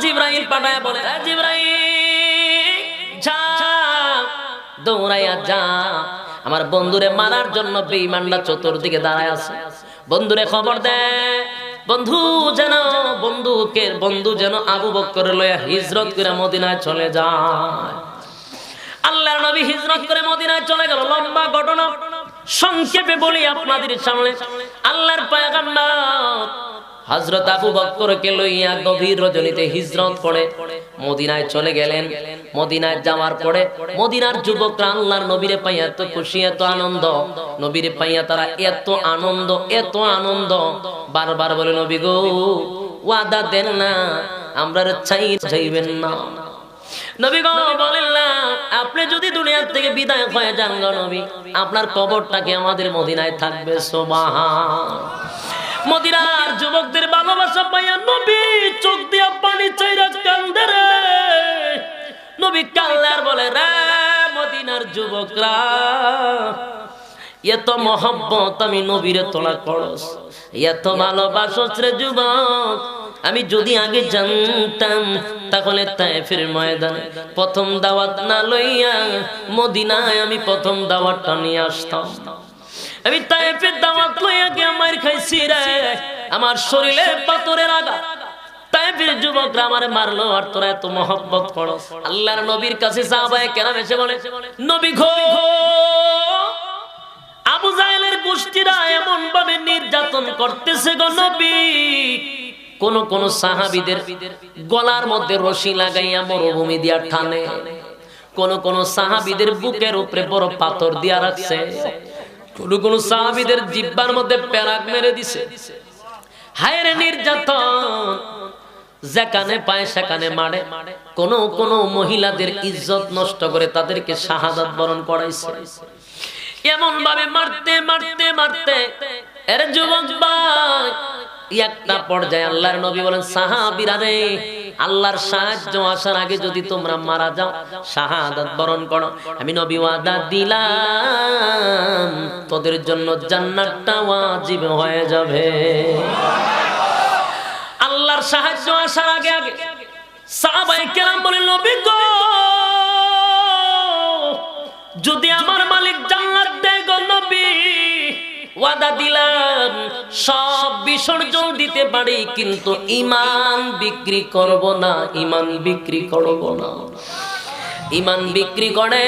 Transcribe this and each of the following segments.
জিব্রাইল পাঠায় বলে দৌড়াইয়া যা। আমার বন্ধুরে মারার জন্য বেঈমানরা চতুর্দিকে দাঁড়ায় আছে। বন্ধুরে খবর দে, বন্ধু যেন, বন্ধুকে, বন্ধু যেন আবু বক্কর লয়া হিজরত করে মদিনায় চলে যায়। আল্লাহর নবী হিজরত করে মদিনায় চলে গেল। লম্বা ঘটনা। সংক্ষেপে বলি আপনাদের সামনে। আল্লাহর পয়গম্বর হযরত আবু বক্করকে লইয়া গভীর রজনীতে হিজরত করে মদিনায় চলে গেলেন। মদিনায় যাওয়ার পরে মদিনার যুবকরা আল্লাহর নবীরে পাইয়া এত খুশি এত আনন্দ। নবীরে পাইয়া তারা এত আনন্দ এত আনন্দ। বারবার বলে নবী গো ওয়াদা দেন না আমরা চাই চাইবেন না। নবী গো বলেন না আপনি যদি দুনিয়ার থেকে বিদায় হয়ে যান গো নবী আপনার কবরটাকে আমাদের মদিনায় থাকবে? সুবহান। মদিনার যুবকদের ভালোবাসা পাইয়া নবী চোখ দিয়া পানি চাইরা কান্দে রে। নবী কাল্লার বলে, রে মদিনার যুবকরা, এত মহব্বত আমি নবীরে তোলা করস, এত ভালোবাসস রে যুবক। আমি যদি আগে জানতাম, তাহলে তাইফের ময়দানে প্রথম দাওয়াত না লইয়া মদিনায় আমি প্রথম দাওয়াতটা নিয়ে আসতাম। আমি তাইফের দাওয়াত লইয়া গিয়ে মার খাইছি রে। আমার শরীরে পাথরের আগা মারলো আর এত মহব্বত করো। আল্লাহর নবীর কাছে এসে বলে, নবী গো, আবু জাহেলের গোষ্ঠীরা এমন ভাবে নির্যাতন করতেছে গো নবী। কোন কোন সাহাবীদের গলার মধ্যে রশি লাগাইয়া মরুভূমি দিয়া ঠানে কোন কোন সাহাবীদের বুকের উপরে বড় পাথর দিয়া রাখছে। কোন কোন সাহাবিদের জিব্বার মধ্যে প্যারাক মেরে দিছে। হায়রে নির্যাতন। যেখানে পায় সেখানে মারে। কোন কোন মহিলাদের ইজ্জত নষ্ট করে তাদেরকে শাহাদাত বরণ করাইছে। এমন ভাবে মারতে মারতে মারতে এর যুবক ভাই একটা পর্যায়ে আল্লাহর নবী বলেন, সাহাবীরা রে, আল্লাহর সাহায্য আসার আগে যদি তোমরা মারা যাও বরণ করো। আমি নবী ওয়াদা দিলাম, তোদের জন্য জান্নাতটা ওয়াজিব হয়ে যাবে। আল্লাহর সাহায্য আসার আগে আগে সাহাবায়ে কেরাম বলেন, নবী গো, যদি আমার মালিক ওয়াদা দিলাম সব বিসর্জন দিতে পারি কিন্তু ইমান বিক্রি করব না ইমান বিক্রি করব না। ইমান বিক্রি করে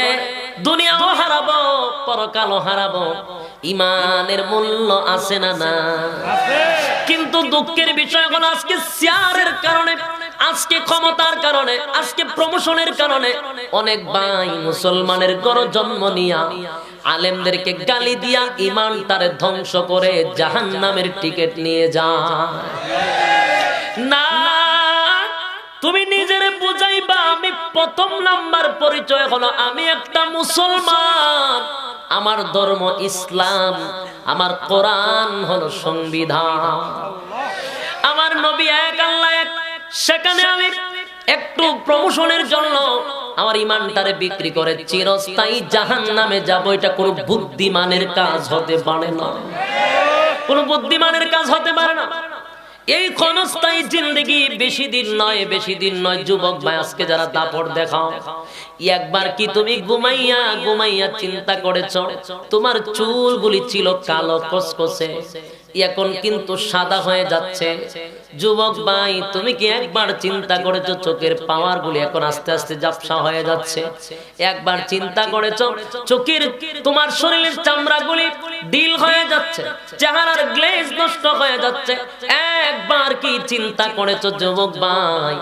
দুনিয়াও হারাবো পরকালও হারাবো ইমানের মূল্য আছে না না? কিন্তু দুঃখের বিষয় হলো আজকে শেয়ারের কারণে আজকে ক্ষমতার কারণে আজকে প্রমোশনের কারণে অনেক ভাই মুসলমানের গড় জন্ম নিয়া আলেমদেরকে গালি দিয়া ইমান তারে ধ্বংস করে জাহান নামের টিকিট নিয়ে যায়। না, তুমি নিজের বুঝাইবা, আমি প্রথম নাম্বার পরিচয় হলো, আমি একটা মুসলমান। আমার ধর্ম ইসলাম, আমার কোরআন হলো সংবিধান। আমার নবী এক আল্লাহ এক, সেখানে আমি একটু প্রমোশনের জন্য আমার ইমানটারে বিক্রি করে চিরস্থায়ী জাহান নামে যাব, এটা কোনো বুদ্ধিমানের কাজ হতে পারে না। কোনো বুদ্ধিমানের কাজ হতে পারে না। এই ক্ষণস্থায়ী জিন্দগি বেশি দিন নয়, বেশি দিন নয়। যুবক ভাই, আজকে যারা দাপট দেখাও একবার কি তুমি ঘুমাইয়া ঘুমাইয়া চিন্তা করেছ? তোমার চুলগুলি ছিল কালো কসকসে। এখন কিন্তু সাদা হয়ে যাচ্ছে। যুবক ভাই, তুমি কি একবার চিন্তা করেছ চোখের পাওয়ার গুলি এখন আস্তে আস্তে জাপসা হয়ে যাচ্ছে? একবার চিন্তা করেছ চোখের তোমার শরীরের চামড়া গুলি ডিল হয়ে যাচ্ছে, চেহারার গ্লেজ নষ্ট হয়ে যাচ্ছে? একবার কি চিন্তা করেছ যুবক ভাই?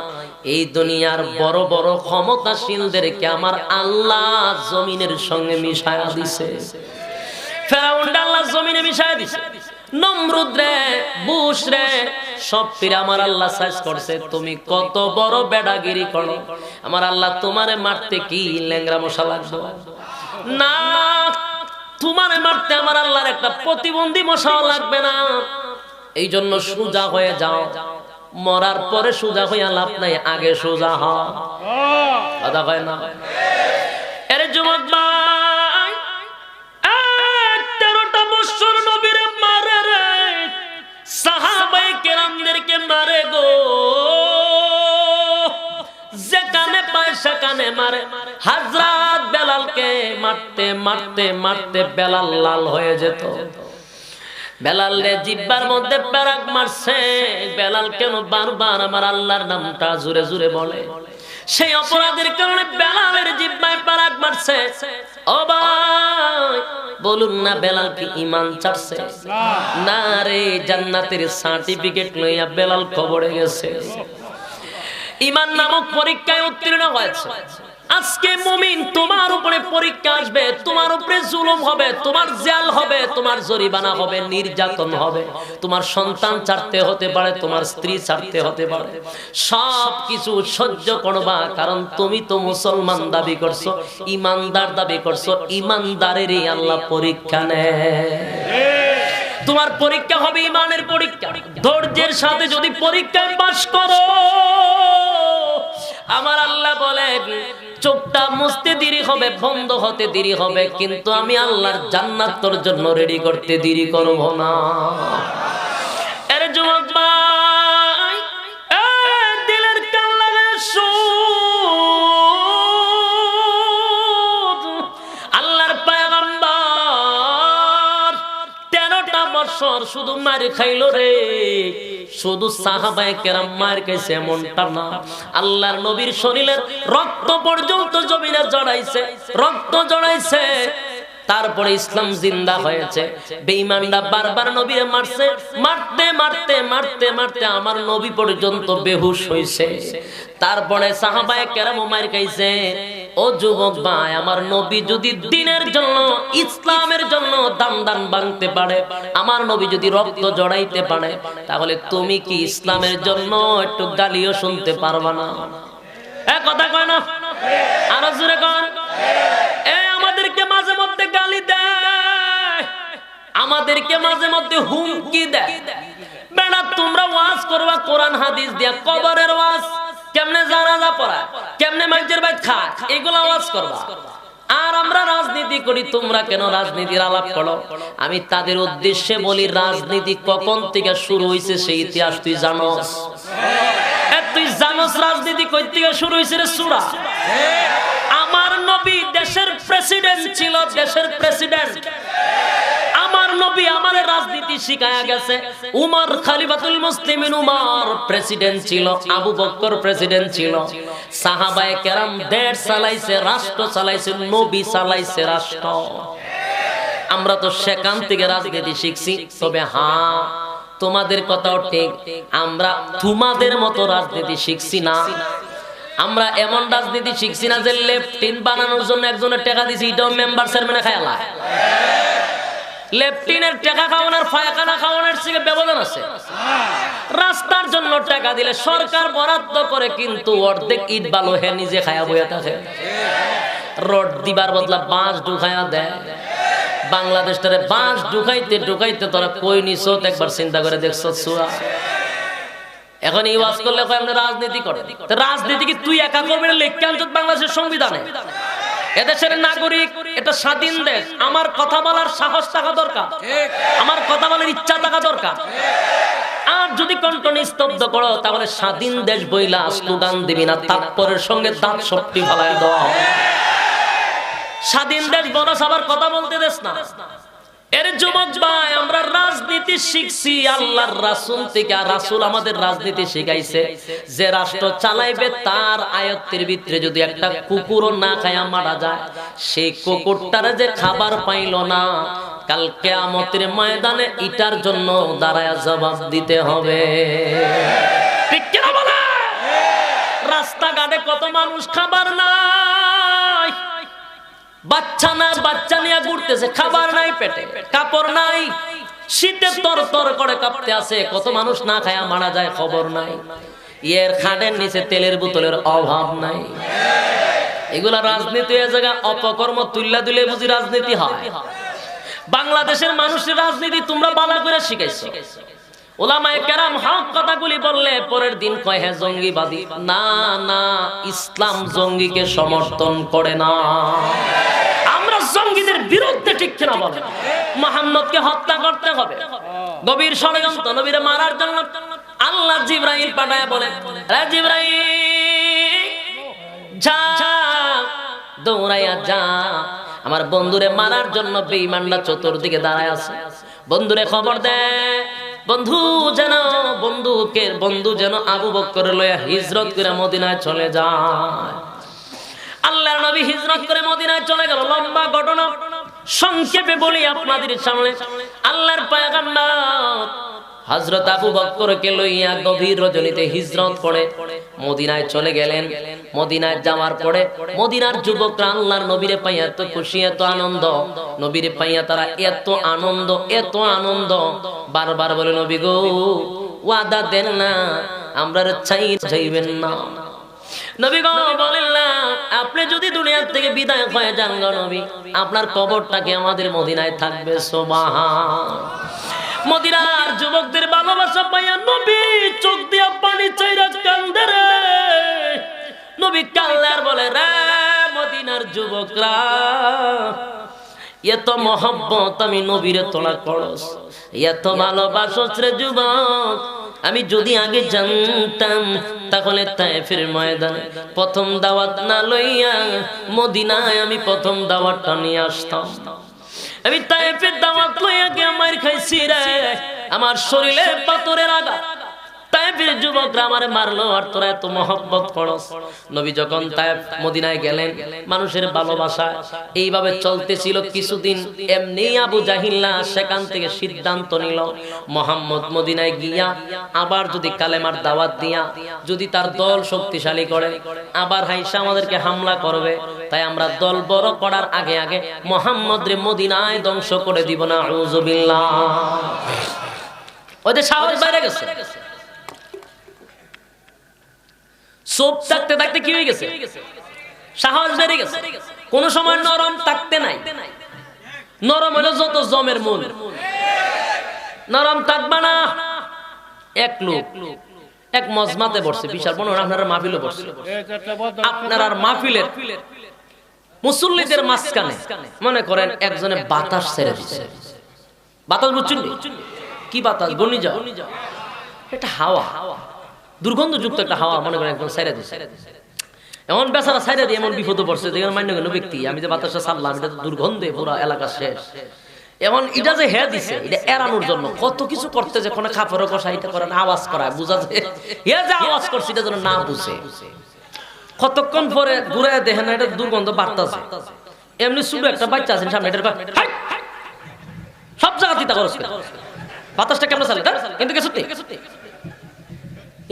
এই দুনিয়ার বড় বড় ক্ষমতাশীলদেরকে আমার আল্লাহ জমিনের সঙ্গে মিশায়া দিছে। রে, বুশ রে আমার আল্লাহ করছে। তুমি কত বড় বেডাগিরি করো। আমার আল্লাহ তোমারে মারতে কি ল্যাংরা মশা লাগবে? না, তোমারে মারতে আমার আল্লাহর একটা প্রতিবন্ধী মশাও লাগবে না। এই জন্য সোজা হয়ে যাও। মরার পরে সোজা হইয়া লাভ নাই, আগে সোজা হ। কথা হয় না? এর যুবক তেরোটা মারে গো। সেখানে মারে। হাজরাত বেলালকে মারতে মারতে মারতে বেলাল লাল হয়ে যেত। বেলাল রে জিব্বার মধ্যে প্যারাক মারছে। বেলাল কেন বারবার আমার আল্লাহর নামটা জুড়ে জুড়ে বলে? সেই অপরাধের কারণে বেলালের জিব্বায় প্যারাক মারছে। ভাই, বলুন না বেলাল কি ইমান চাচ্ছে না রে, জান্নাতের সার্টিফিকেট লইয়া বেলাল কবরে গেছে। ইমান নামক পরীক্ষায় উত্তীর্ণ হয়েছে। আজকে মুমিন তোমার উপরে পরীক্ষা আসবে, তোমার উপরে জুলুম হবে, তোমার জেল হবে, তোমার জরিমানা হবে, নির্যাতন হবে। তোমার সন্তান ছাড়তে হতে পারে, তোমার স্ত্রী ছাড়তে হতে পারে। সব কিছু সহ্য করবা, কারণ তুমি তো মুসলমান দাবি করছ, ইমানদার দাবি করছ, ইমানদারেরই আল্লাহ পরীক্ষা নেয়। তোমার পরীক্ষা হবে ইমানের পরীক্ষা। ধৈর্যের সাথে যদি পরীক্ষায় পাশ করো, আমার আল্লাহ বলেন চোখটা মুছতে দেরি হবে, বন্ধ হতে দেরি হবে, কিন্তু আমি আল্লাহর জান্নাত তোর জন্য রেডি করতে দেরি করব না। এর যুবক শুধু মারি খাইলো রে। শুধু সাহাবায়ে কেরাম খাইছে এমনটা না। আল্লাহর নবীর শরীরের রক্ত পর্যন্ত জমিনে জড়াইছে, রক্ত জড়াইছে। তারপরে ইসলাম জিন্দা হয়েছে। বেঈমানরা বারবার নবীরে মারছে, মারতে মারতে মারতে মারতে আমার নবী পর্যন্ত বেহুশ হইছে। তারপরে সাহাবায়ে কেরাম মার খাইছে ও যুবক ভাই, আমার নবী যদি দিনের জন্য, ইসলামের জন্য দান দান ভাঙতে পারে, আমার নবী যদি রক্ত জড়াইতে পারে, তাহলে তুমি কি ইসলামের জন্য একটু গালিও শুনতে পারবা না? আমাদেরকে মাঝে মধ্যে গালি দেয় আমাদেরকে মাঝে মধ্যে হুমকি দেয় বেড়া, তোমরা ওয়াজ করবা, কোরআন, হাদিস দিয়া কবরের ওয়াজ। কেমনে জানাজা পড়া কেমনে মানুষের বাইত খা এগুলা ওয়াজ করবা। আর আমরা রাজনীতি করি তোমরা কেন রাজনীতির আলাপ করো? আমি তাদের উদ্দেশ্যে বলি রাজনীতি কখন থেকে শুরু হয়েছে সেই ইতিহাস তুই জানোস। এ, তুই জানোস রাজনীতি কই থেকে শুরু হয়েছে রে সুরা? আমার নবী দেশের প্রেসিডেন্ট ছিল দেশের প্রেসিডেন্ট আমার নবী আমার রাজনীতি শিখায়া গেছে। উমর খালিফাতুল মুসলিমিন উমর প্রেসিডেন্ট ছিল, আবু বক্কর প্রেসিডেন্ট ছিল। সাহাবায়ে কেরাম দেশ চালাইছে, রাষ্ট্র চালাইছে, নবী চালাইছে রাষ্ট্র। আমরা তো সেখান থেকে রাজনীতি শিখছি, তবে হ্যাঁ তোমাদের কথাও ঠিক, আমরা তোমাদের মতো রাজনীতি শিখছি না। আমরা এমন রাজনীতি শিখছি না যে লেফটিন বানানোর জন্য একজনের টাকা দিছি এটাও মেম্বার চেয়ারম্যানে খায়ালা লেফটিনের টাকা খাওয়ানোর, ফায়খানা খাওয়ানোর থেকে ব্যবধান আছে। রাস্তার জন্য টাকা দিলে সরকার বরাদ্দ করে কিন্তু অর্ধেক ইট বালো হে নিজে খায়া বইয়া থাকে। রড দিবার বদলা বাঁশ ঢুকায়া দেয়। বাংলাদেশটারে বাঁশ ঢুকাইতে ঢুকাইতে তোরা কই নিছ একবার চিন্তা করে দেখছ সুরা। এখন এই ওয়াজ করলে আপনি রাজনীতি করেন তো রাজনীতি কি তুই একা করবি না লিখকে বাংলাদেশের সংবিধানে? এদেশের নাগরিক, এটা স্বাধীন দেশ। আমার কথা বলার সাহস থাকা দরকার। আমার কথা বলার ইচ্ছা থাকা দরকার। আর যদি কণ্ঠ নিস্তব্ধ করো, তাহলে স্বাধীন দেশ বইলা স্লোগান দিবি না সঙ্গে দাঁত শক্তি দেওয়া স্বাধীন দেশ বলা, সবার কথা বলতে দেশ না। এর যুবক ভাই, আমরা রাজনীতি শিখছি, আল্লাহর রাসূল থেকে, আর রাসূল আমাদের রাজনীতি শিখাইছে। যে রাষ্ট্র চালাইবে, তার আয়ত্তের ভিতরে যদি একটা কুকুরও না খায়া মারা যায়, সেই কুকুরটার যে খাবার পাইল না, কাল কেয়ামতের ময়দানে ইটার জন্য দাঁড়ায় জবাব দিতে হবে। রাস্তাঘাটে কত মানুষ খাবার নাই? বাচ্চা না, বাচ্চা নিয়ে ঘুরতেছে, খাবার নাই পেটে, কাপড় নাই। শীতে তর তর করে কাঁপতে আছে, কত মানুষ না খায়া মারা যায়, খবর নাই। এর খাটের নিচে তেলের বোতলের অভাব নাই। এগুলা রাজনীতি এ জায়গা অপকর্ম তুল্লা দিলে বুঝি রাজনীতি হয়। বাংলাদেশের মানুষের রাজনীতি তোমরা বালা করে শিখাইছো। বললে পরের দিন কয় হ্যাঁ না না, ইসলাম জঙ্গিকে সমর্থন করে না। আমরা জঙ্গিদের বিরুদ্ধে ঠিক হত্যা করতে নবীরে মারার জন্য আল্লাহ জিব্রাইল পাঠায় বলে দৌড়াইয়া যা। আমার বন্ধুরে মারার জন্য বেঈমানরা চতুর্দিকে দাঁড়ায় আছে। বন্ধুরে খবর দে বন্ধু যেন বন্ধুকে বন্ধু যেন আবু বক্কর লইয়া হিজরত করে মদিনায় চলে যায়। আল্লাহর নবী হিজরত করে মদিনায় চলে গেল। লম্বা ঘটনা। সংক্ষেপে বলি আপনাদের সামনে। আল্লাহর পয়গম্বর হযরত আবু বক্করকে লইয়া গভীর রজনীতে হিজরত করে মদিনায় চলে গেলেন। মদিনায় যাওয়ার পরে মদিনার যুবকরা আল্লাহর নবীরে পাইয়া এত খুশি, এত আনন্দ। নবীরে পাইয়া তারা এত আনন্দ এত আনন্দ। বারবার বলে, নবী গো, ওয়াদা দেন না, আমরা চাই চাইবেন না। আপনি যদি দুনিয়ার থেকে বিদায় হয়ে যান গো নবী, আপনার কবরটাকে আমাদের মদিনায় থাকবে? মদিনার যুবকদের ভালোবাসা পাইয়া নবী মদিনার যুবকরা, এত মহব্বত আমি নবীরে তোলা করস এত ভালোবাসস রে যুবক। আমি যদি আগে জানতাম, তাহলে তাইফের ময়দানে প্রথম দাওয়াত না লইয়া মদিনায় আমি প্রথম দাওয়াতটা নিয়ে আসতাম। আমি তাইফের দাওয়াত লইয়া গিয়ে মার খাইছি রে। আমার শরীরে পাথরের আঘাত আবার যদি কালেমার দাওয়াত দিয়া, যদি তার দল শক্তিশালী করে, আবার হাইসা আমাদেরকে হামলা করবে, তাই আমরা দল বড় করার আগে আগে মোহাম্মদ রে মদিনায় ধ্বংস করে দিব না ওদের সাহস বাইরে গেছে। থাকতে থাকতে কি হয়ে গেছে? সাহস বেড়ে গেছে। কোন সময় নরম থাকতে নাই। নরম হলো যত জমের মূল। নরম থাকবা না। এক লোক, এক মজমাতে বসছে। বিশাল বড়, আপনারা মাহফিলে বসছে। আপনার আর মাহফিলের মুসল্লিদের মাঝখানে মনে করেন একজনে বাতাস ছেড়ে দিচ্ছে বাতাস বুঝছেন কি? বাতাস? বনি যাও এটা হাওয়া হাওয়া। দুর্গন্ধযুক্ত একটা হাওয়া মনে করেন একদম সাইরা দিছে। এমন বেচারা সাইরা দিয়ে এমন বিপদ পড়ছে যেখানে মান্য গেল, ব্যক্তি, আমি যে বাতাসটা ছাড়লাম, এটা তো দুর্গন্ধে পুরো এলাকা শেষ। এমন এটা যে হ্যাঁ দিছে, এটা এড়ানোর জন্য। কত কিছু করতে যে কোনো খাপড় কষা এটা করেন আওয়াজ করায়, বুঝা যায়। হে যে আওয়াজ করছে, এটা যেন না বুঝে। কতক্ষণ পরে ঘুরে দেখেন এটা দুর্গন্ধ বাড়তাছে। এমনি শুধু একটা বাচ্চা আছেন সামনে, এটার সব জায়গা চিন্তা করছে। বাতাসটা কেমন চালে কিন্তু কিছু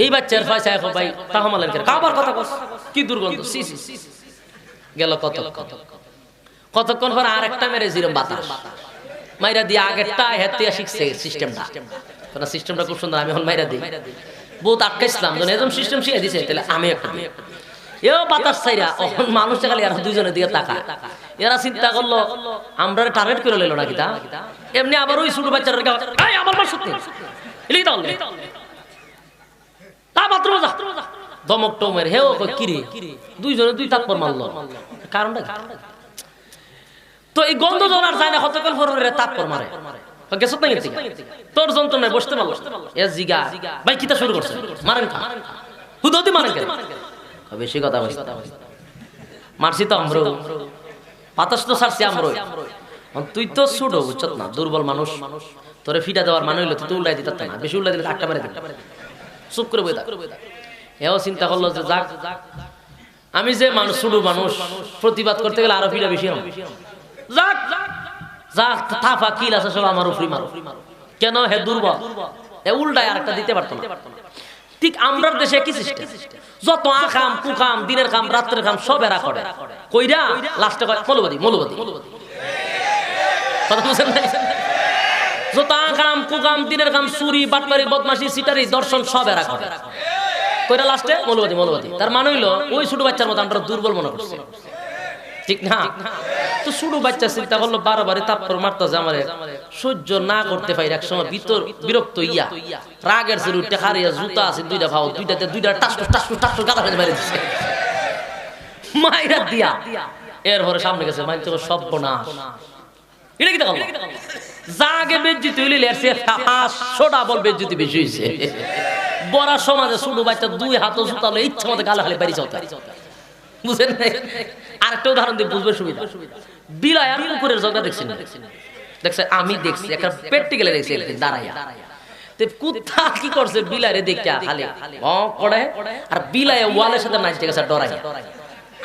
এই বাচ্চার পয়সা এখন ভাই তাহমালেন কেন কাবার কথা কস কি দুর্গন্ধ? সি সি। গেল কত? কতক্ষণ পর আর একটা মেরে জিরম বাতাস। মাইরা দিয়ে আগেরটা হেতে শিখছে সিস্টেমটা। তোরা সিস্টেমটা খুব সুন্দর আমি এখন মাইরা দিই। বহুত আটকাইছিলাম যখন এরকম সিস্টেম শিখে দিছে তাহলে আমি একটা এও বাতাস চাইরা অখন মানুষ খালি আর দুইজনের দিকে তাকায়। এরা চিন্তা করল আমরা টার্গেট করে লইলো নাকি তা? এমনি আবার ওই ছোট বাচ্চারা এই আমার সত্যি এলি তাহলে। দমক টমের কিরে? দুইজনে দুই তাৎপর মারলো। কারণটা তো এই গন্ধ জন আর যায় না কতক্ষণ পর পরে তাৎপর মারে তোর যন্ত্রণায় বসতে এ জিগা, ভাই কিতা শুরু করছে? মারেন খা। হুদতি মারেন বেশি কথা বলছি মারছি তো আমরো। বাতাস তো ছাড়ছি আমরো তুই তো ছোট বুঝছত না? দুর্বল মানুষ। তোরে ফিটা দেওয়ার মানে হইল তুই তো উল্লাই দিতে না। বেশি উল্লাই দিলে আটটা মেরে দিতে চুপ করে বই চিন্তা করল যে যাক, আমি যে মানুষ ছোট মানুষ, প্রতিবাদ করতে গেলে আরও ফিরা বেশি হবে হে দিতে ঠিক দেশে কি দিনের রাত্রের সব করে। কইরা লাস্টে মৌলবাদী নাই? যত আখাম দিনের খাম চুরি বাটমারি বদমাশি, সিটারি, দর্শন সব এরা করে। কইরা লাস্টে মৌলবাদী মৌলবাদী। তার মানে হইল, ওই ছোট বাচ্চার মতো আমরা দুর্বল মনে করছি। ঠিক না? তো ছোট বাচ্চা চিন্তা করল বারো বারে তারপর মারতেছে আমার। সহ্য না করতে পারি এক সময় ভিতর বিরক্ত ইয়া রাগের সে উঠতে হারিয়া জুতা আছে, দুইটা ভাও দুইটাতে দুইটা টাসটুস টাসটুস টাসটুস গাদা ফেলে মেরে দিচ্ছে মাইরা দিয়া। এরপরে সামনে গেছে মাইন তো সর্বনাশ। এটা কি দেখাবো? জাগে বেজ্জিত হইলে বেজ্জিতি বেশি হয়েছে সমাজে ছোট বাচ্চা দুই ইচ্ছা মতো গালে খালি বাড়ি চলতে বুঝেন উদাহরণ দিয়ে বুঝবে সুবিধা। জগা দেখছি না? আমি দেখছি, একটা প্র্যাকটিক্যালে দেখছি দাঁড়াইয়া। কি করছে বিলারে দেখা করে আর বিলায় ওয়ালের সাথে নাচতে গেছে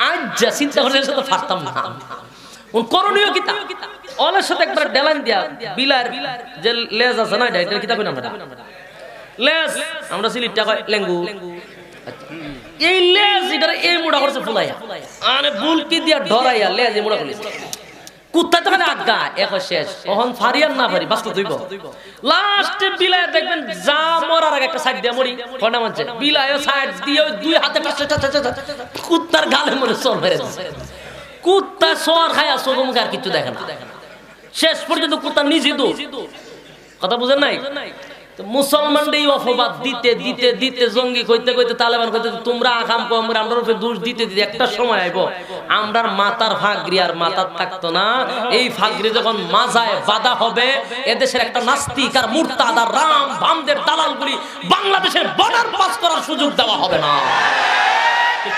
আজ যা চিন্তা করছে না। করণীয় ওয়ালের সাথে একবার ডেলান দিয়া বিলার যে লেজ আছে না এটা কিতা কই আমরা লেজ আমরা সিলিটটা কয় লেঙ্গু এই লেজ এটা এই মুড়া করছে ফুলাইয়া আরে বুলকি দিয়া ডরাইয়া লেজ এই মুড়া করছে কুত্তা তো খালি আজ্ঞা এখন শেষ ওহন ফারিয়ার না পারি বাস্তব দুইব লাস্টে বিলায় দেখবেন যা মরার আগে একটা সাইড দিয়ে মরি কয়না মানছে বিলায় সাইড দিয়ে দুই হাতে কুত্তার গালে মরে সর মেরে কুত্তা সর খায়া চোখ মুখে আর কিছু দেখে না শেষ পর্যন্ত কুত্তা নিজে দো কথা বুঝেন নাই? তো মুসলমানদের অপবাদ দিতে দিতে দিতে, জঙ্গি কইতে কইতে তালেবান কইতে তোমরা আকাম কম আমরা উপরে দোষ দিতে দিতে একটা সময় আইব। আমরার মাতার আর মাতার থাকতো না। এই ফাগরি যখন মাজায় বাধা হবে, এদেশের একটা নাস্তিক আর মুরতাদ আর রাম বামদের দালালগুলি বাংলাদেশের বর্ডার পাস করার সুযোগ দেওয়া হবে না।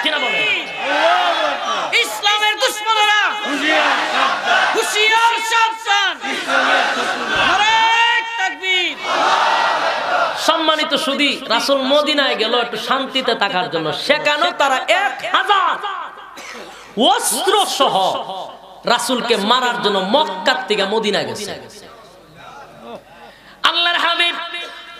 কিনা ইসলামের হুশিয়ার সাবধান। সম্মানিত সুদী, রাসুল মদিনায় গেল একটু শান্তিতে থাকার জন্য। সেখানেও তারা এক হাজার অস্ত্র সহ রাসুলকে মারার জন্য মক্কার থেকে মদিনা গেছে আল্লাহর হাবিব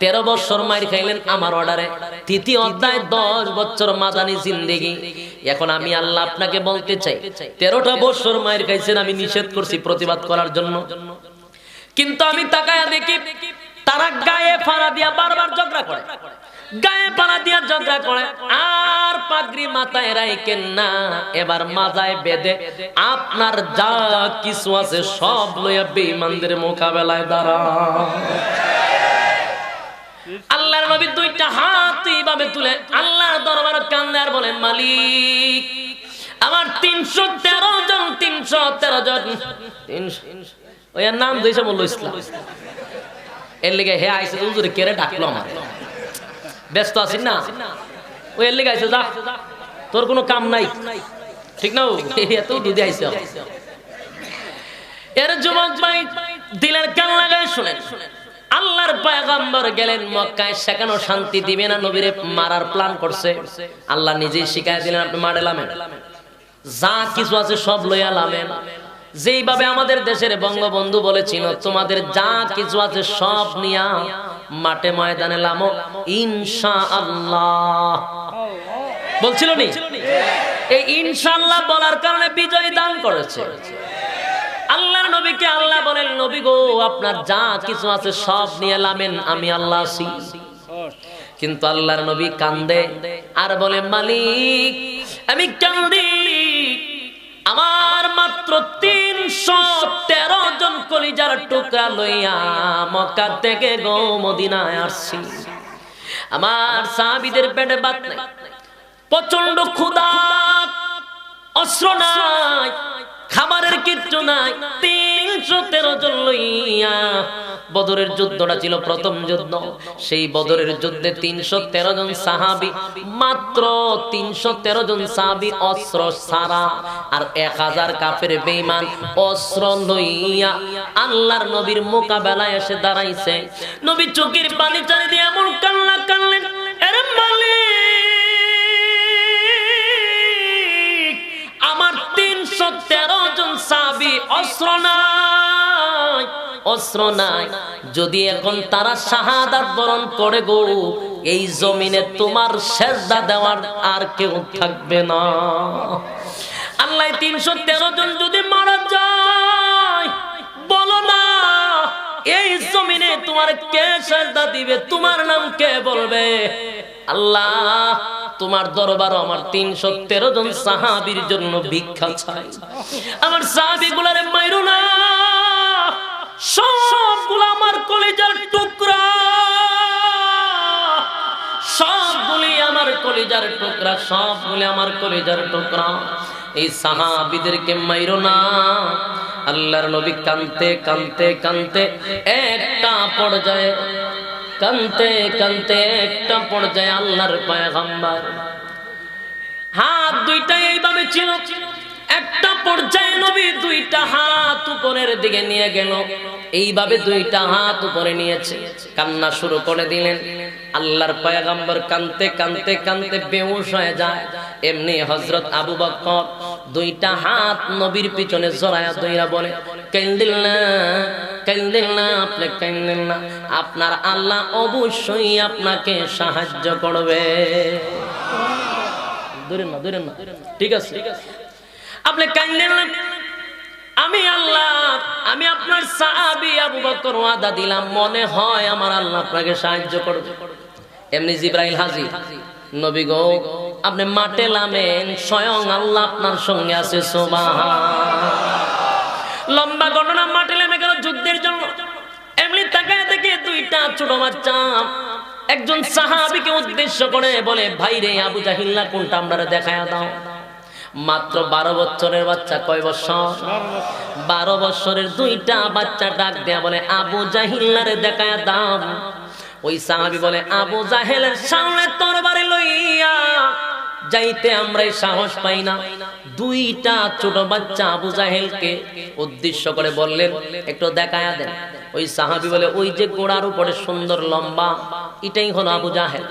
তেরো বছর মাইর খাইলেন আমার অর্ডারে। তৃতীয় অধ্যায় দশ বছর মাদানি জিন্দেগি। এখন আমি আল্লাহ আপনাকে বলতে চাই, তেরোটা বছর মায়ের খাইছেন আমি নিষেধ করছি প্রতিবাদ করার জন্য। কিন্তু আমি তাকায় দেখি তারা গায়ে ফাড়া দিয়া বারবার ঝগড়া করে। গায়ে পাড়া দিয়া ঝগড়া করে, আর পাগড়ি মাথায় রাইকেন না। এবার মাজায় বেদে আপনার যা কিছু আছে সব লইয়া বেঈমানদের মোকাবেলায় দাঁড়া আল্লাহর নবী দুইটা হাত এইভাবে তুলে আল্লাহর দরবারে কান্দে আর বলেন মালিক, আমার তিনশো তেরো জন, তিনশো তেরো জন ওই নাম দিয়েছে বলল ইসলাম। এর হে আইসে কেড়ে ডাকলো আমার? ব্যস্ত আছিস না? ওই এর আইসে, যা, তোর কোনো কাম নাই। ঠিক না এত দুধে আইসে এর যুবক ভাই কান লাগায় শুনেন। আল্লাহর পায়গাম্বর গেলেন মক্কায়, সেখানেও শান্তি দিবে না, নবীরে মারার প্ল্যান করছে। আল্লাহ নিজেই শিখাই দিলেন, আপনি মারে লামেন। যা কিছু আছে সব লইয়া লামেন। যেইভাবে আমাদের দেশের বঙ্গবন্ধু বলেছিল, তোমাদের যা কিছু আছে সব নিয়া মাঠে ময়দানে লামো ইনশা আল্লাহ বলছিল নি? এই ইনশাআল্লাহ বলার কারণে বিজয় দান করেছে। আল্লাহর নবীকে আল্লাহ বলেন, নবী গো, আপনার যা কিছু আছে সব নিয়ে লামেন, আমি আল্লাহ আছি। কিন্তু আল্লাহর নবী কান্দে আর বলে, মালিক, আমি কান্দি। আমার মাত্র তিনশো তেরো জন কলিজার টুকরা লইয়া মক্কা থেকে গো মদিনায় আসছি। আমার সাহাবিদের পেটে বাত নাই। প্রচণ্ড ক্ষুদা অস্ত্র নাই। খাবারের কিচ্ছু নাই তিনশো তেরো জন লইয়া বদরের যুদ্ধটা ছিল প্রথম যুদ্ধ। সেই বদরের যুদ্ধে তিনশো তেরো জন সাহাবি, মাত্র তিনশো তেরো জন সাহাবি অস্ত্র সারা আর এক হাজার কাফের বেইমান অস্ত্র লইয়া আল্লাহর নবীর মোকাবেলায় এসে দাঁড়াইছে। নবী চোখের পানি চারি দিয়ে এমন কান্না কানলেন আমার তেরো জন সাবি অস্ত্র নাই অস্ত্র নাই। যদি এখন তারা শাহাদাত বরণ করে গো, এই জমিনে তোমার সেজদা দেওয়ার আর কেউ থাকবে না। আল্লাহ তিনশো তেরো জন যদি মারা যায়, বলো না, এই জমিনে তোমার কে সেজদা দিবে, তোমার নাম কে বলবে? আল্লাহ তোমার দরবার আমার তিনশো তেরো জন সাহাবির জন্য ভিক্ষা চাই। আমার সাহাবি গুলারে মাইরো না, সবগুলো আমার কলেজার টুকরা কলিজার টুকরা, সবগুলি আমার কলিজার টুকরা। এই সাহাবিদেরকে মাইরো না, আল্লাহর নবী কানতে কানতে কানতে একটা পর্যায়ে কানতে কানতে একটা পর্যায়ে আল্লাহর পয়গম্বর। হাত দুইটা এইভাবে ছিল। একটা পর্যায়ে নবী দুইটা হাত উপরের দিকে নিয়ে গেল। এইভাবে দুইটা হাত উপরে নিয়েছে। কান্না শুরু করে দিলেন। আল্লাহর পয়গাম্বর কানতে কানতে কানতে বেউস হয়ে যায়। এমনি হজরত আবু বকর দুইটা হাত নবীর পিছনে জড়ায়া দইরা বলে কেন্দিল কেন্দিল কেন্দিল আপনার আল্লাহ অবশ্যই আপনাকে সাহায্য করবে। ঠিক আছে। আপনি না আমি আল্লাহ, আমি আপনার সাহাবী আবু বকর ওয়াদা দিলাম, মনে হয় আমার আল্লাহ আপনাকে সাহায্য করবে। এমনি জিব্রাইল হাজির নবী গো, আপনি মাঠে নামেন, স্বয়ং আল্লাহ আপনার সঙ্গে আছে, সুবহান। লম্বা ঘটনা মাঠে নেমে গেল যুদ্ধের জন্য। এমনি তাকায় দেখে দুইটা ছোট বাচ্চা। একজন সাহাবিকে উদ্দেশ্য করে বলে, ভাই রে আবু জাহিল্লা কোনটা আমরা দেখায় দাও? মাত্র বারো বছরের বাচ্চা কয় বছর? বারো বছরের দুইটা বাচ্চা ডাক দেয়া বলে, আবু জাহিল্লারে দেখায় দাম ওই সাহাবি বলে, আবু জাহেলের সামনে তরবারি লইয়া যাইতে আমরাই সাহস পাই না। দুইটা ছোট বাচ্চা আবু জাহেলকে উদ্দেশ্য করে বললেন, একটু দেখায়া দেন। ওই সাহাবি বলে, ওই যে গোড়ার উপরে সুন্দর লম্বা, এটাই হলো আবু জাহেল।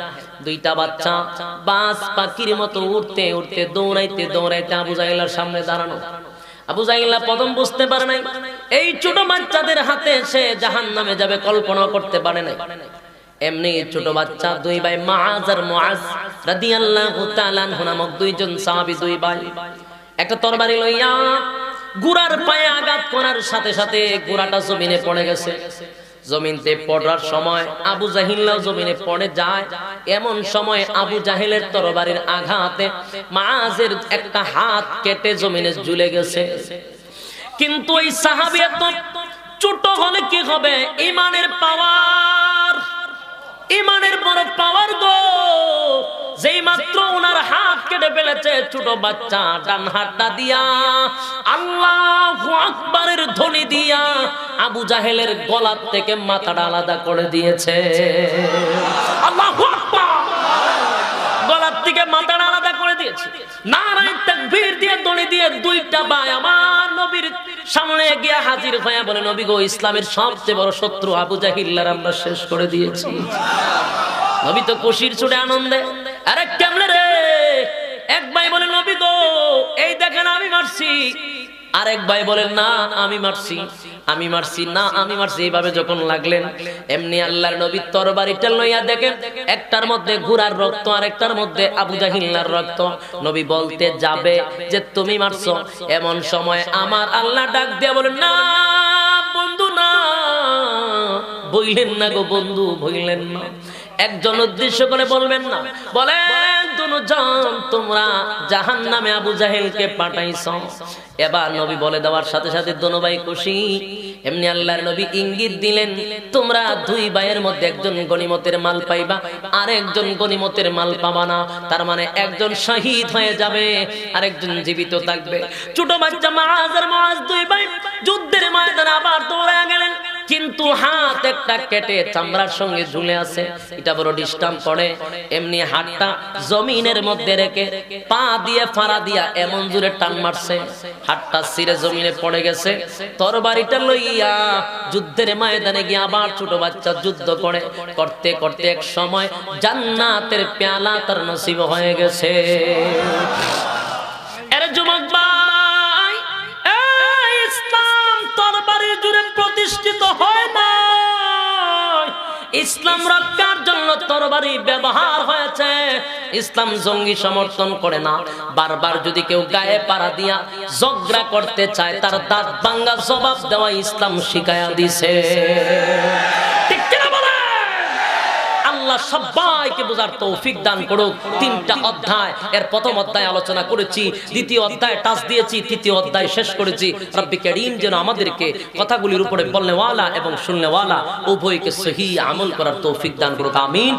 দুইটা বাচ্চা, বাস পাখির মতো উঠতে উঠতে দৌড়াইতে দৌড়াইতে আবু জাহেলার সামনে দাঁড়ানো। আবু জাহিল্লা প্রথম বুঝতে পারে নাই, এই ছোট বাচ্চাদের হাতে সে জাহান নামে যাবে কল্পনা করতে পারে নাই। এমনি ছোট বাচ্চা দুই ভাই মাআজ আর মুআজ রাদিয়াল্লাহু তাআলা নামক দুইজন সাহাবী, দুই ভাই, একটা তরবারি লইয়া গুড়ার পায়ে আঘাত করার সাথে সাথে গুড়াটা জমিনে পড়ে গেছে। জমিনতে পড়ার সময় আবু জাহিল্লাও জমিনে পড়ে যায়। এমন সময় আবু জাহিলের তরবারির আঘাতে মাআজের একটা হাত কেটে জমিনে ঝুলে গেছে। কিন্তু ওই সাহাবী এত ছোট হলে কি হবে? ইমানের পাওয়ার, ইমানের বড় পাওয়ার গো। যেই মাত্র ওনার হাত কেটে ফেলেছে, ছোট বাচ্চা, ডান হাতটা দিয়া, আল্লাহ আকবরের ধ্বনি দিয়া আবু জাহেলের গলার থেকে মাথাটা আলাদা করে দিয়েছে। আল্লাহ গলার থেকে মাথাটা আলাদা করে দিয়েছে। নারায় তাকবীর দিয়ে দড়ি দিয়ে দুইটা ভাই আমার নবীর সামনে গিয়া হাজির হয়ে বলে, নবী গো, ইসলামের সবচেয়ে বড় শত্রু আবু জাহিল্লার আমরা শেষ করে দিয়েছি। নবী তো খুশির ছুটে আনন্দে কেমনে রে? এক ভাই নবী এই দেখেন আমি মারছি। আরেক ভাই বলেন না, আমি মারছি। আমি মারছি? না, আমি মারছি। এইভাবে যখন লাগলেন, এমনি আল্লাহর নবী দেখেন, একটার মধ্যে ঘোড়ার রক্ত আর একটার মধ্যে আবু জাহিল্লার রক্ত। নবী বলতে যাবে যে, তুমি মারছো। এমন সময় আমার আল্লাহ ডাক দিয়ে বলেন, না, বন্ধু, না। বইলেন না গো বন্ধু, বইলেন না। একজন উদ্দেশ্য করে বলবেন না। বলেন, দুজন, তোমরা জাহান নামে আবু জাহেলকে পাঠাইছ। এবার নবী বলে দেওয়ার সাথে সাথে দোনোভাই খুশি। এমনি আল্লাহর নবী ইঙ্গিত দিলেন, তোমরা দুই ভাইয়ের মধ্যে একজন গনিমতের মাল পাইবা আর একজন গনিমতের মাল পাবা না। তার মানে একজন শহীদ হয়ে যাবে আর একজন জীবিত থাকবে। ছোট বাচ্চা মাজ আর মাজ দুই ভাই যুদ্ধের ময়দানে আবার দৌড়ে গেলেন। কিন্তু হাত একটা কেটে চামড়ার সঙ্গে ঝুলে আছে। এটা বড় ডিস্টার্ব করে। এমনি হাতটা জমিনের মধ্যে রেখে পা দিয়ে ফাড়া দিয়া এমন জোরে টান মারছে। হাতটা সিরে জমিনে পড়ে গেছে। তরবারিটা লইয়া যুদ্ধের ময়দানে গিয়ে আবার ছোট বাচ্চা যুদ্ধ করে। করতে করতে এক সময় জান্নাতের পেয়ালা তার নসিব হয়ে গেছে। ইসলাম রক্ষার জন্য তরবারি ব্যবহার হয়েছে ইসলাম জঙ্গি সমর্থন করে না বারবার যদি কেউ গায়ে পাড়া দিয়া ঝগড়া করতে চায়, তার দাঁত ভাঙ্গা জবাব দেওয়া ইসলাম শিখায়া দিছে? আল্লাহ সবাইকে বোঝার তৌফিক দান করুক। তিনটা অধ্যায়, এর প্রথম অধ্যায় আলোচনা করেছি, দ্বিতীয় অধ্যায় টাচ দিয়েছি, তৃতীয় অধ্যায় শেষ করেছি। রব্বি করিম যেন আমাদেরকে কথাগুলির উপরে বলনেওয়ালা এবং শুননেওয়ালা, উভয়কে সহি আমল করার তৌফিক দান করুক। আমিন।